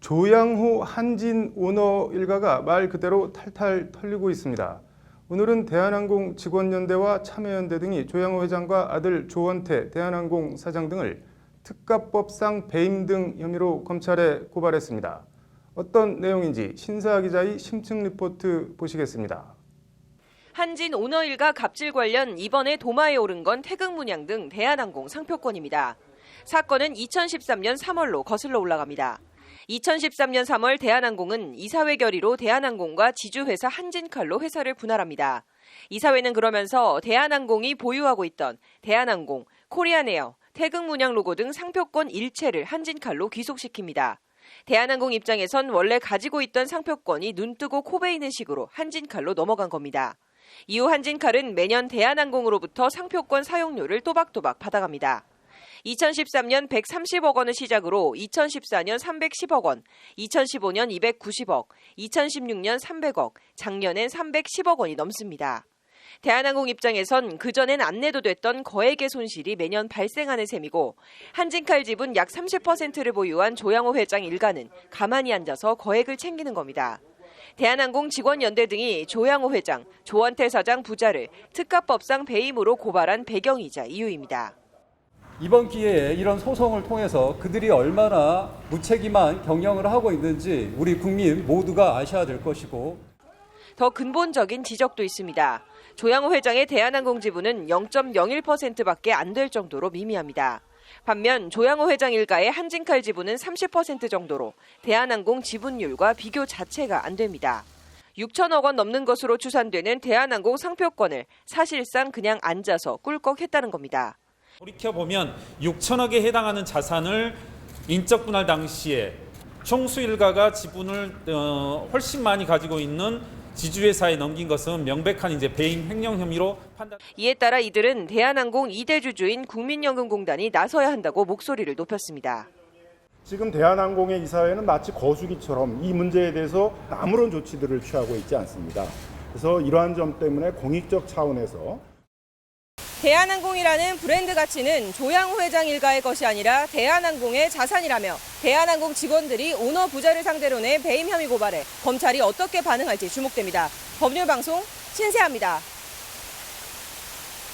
조양호 한진 오너 일가가 말 그대로 탈탈 털리고 있습니다. 오늘은 대한항공 직원연대와 참여연대 등이 조양호 회장과 아들 조원태 대한항공 사장 등을 특가법상 배임 등 혐의로 검찰에 고발했습니다. 어떤 내용인지 신사 기자의 심층 리포트 보시겠습니다. 한진 오너 일가 갑질 관련 이번에 도마에 오른 건 태극문양 등 대한항공 상표권입니다. 사건은 2013년 3월로 거슬러 올라갑니다. 2013년 3월 대한항공은 이사회 결의로 대한항공과 지주회사 한진칼로 회사를 분할합니다. 이사회는 그러면서 대한항공이 보유하고 있던 대한항공, 코리아네어, 태극문양 로고 등 상표권 일체를 한진칼로 귀속시킵니다. 대한항공 입장에선 원래 가지고 있던 상표권이 눈뜨고 코베이는 식으로 한진칼로 넘어간 겁니다. 이후 한진칼은 매년 대한항공으로부터 상표권 사용료를 또박또박 받아갑니다. 2013년 130억 원을 시작으로 2014년 310억 원, 2015년 290억, 2016년 300억, 작년엔 310억 원이 넘습니다. 대한항공 입장에선 그전엔 안 내도 됐던 거액의 손실이 매년 발생하는 셈이고 한진칼 지분 약 30%를 보유한 조양호 회장 일가는 가만히 앉아서 거액을 챙기는 겁니다. 대한항공 직원연대 등이 조양호 회장, 조원태 사장 부자를 특가법상 배임으로 고발한 배경이자 이유입니다. 이번 기회에 이런 소송을 통해서 그들이 얼마나 무책임한 경영을 하고 있는지 우리 국민 모두가 아셔야 될 것이고 더 근본적인 지적도 있습니다. 조양호 회장의 대한항공 지분은 0.01%밖에 안 될 정도로 미미합니다. 반면 조양호 회장 일가의 한진칼 지분은 30% 정도로 대한항공 지분율과 비교 자체가 안 됩니다. 6천억 원 넘는 것으로 추산되는 대한항공 상표권을 사실상 그냥 앉아서 꿀꺽 했다는 겁니다. 돌이켜 보면 6천억에 해당하는 자산을 인적 분할 당시에 총수 일가가 지분을 어, 훨씬 많이 가지고 있는 지주회사에 넘긴 것은 명백한 이제 배임 횡령 혐의로 판단. 이에 따라 이들은 대한항공 2대 주주인 국민연금공단이 나서야 한다고 목소리를 높였습니다. 지금 대한항공의 이사회는 마치 거수기처럼 이 문제에 대해서 아무런 조치들을 취하고 있지 않습니다. 그래서 이러한 점 때문에 공익적 차원에서 대한항공이라는 브랜드 가치는 조양호 회장 일가의 것이 아니라 대한항공의 자산이라며 대한항공 직원들이 오너 부자를 상대로 낸 배임 혐의 고발에 검찰이 어떻게 반응할지 주목됩니다. 법률방송 신세아입니다.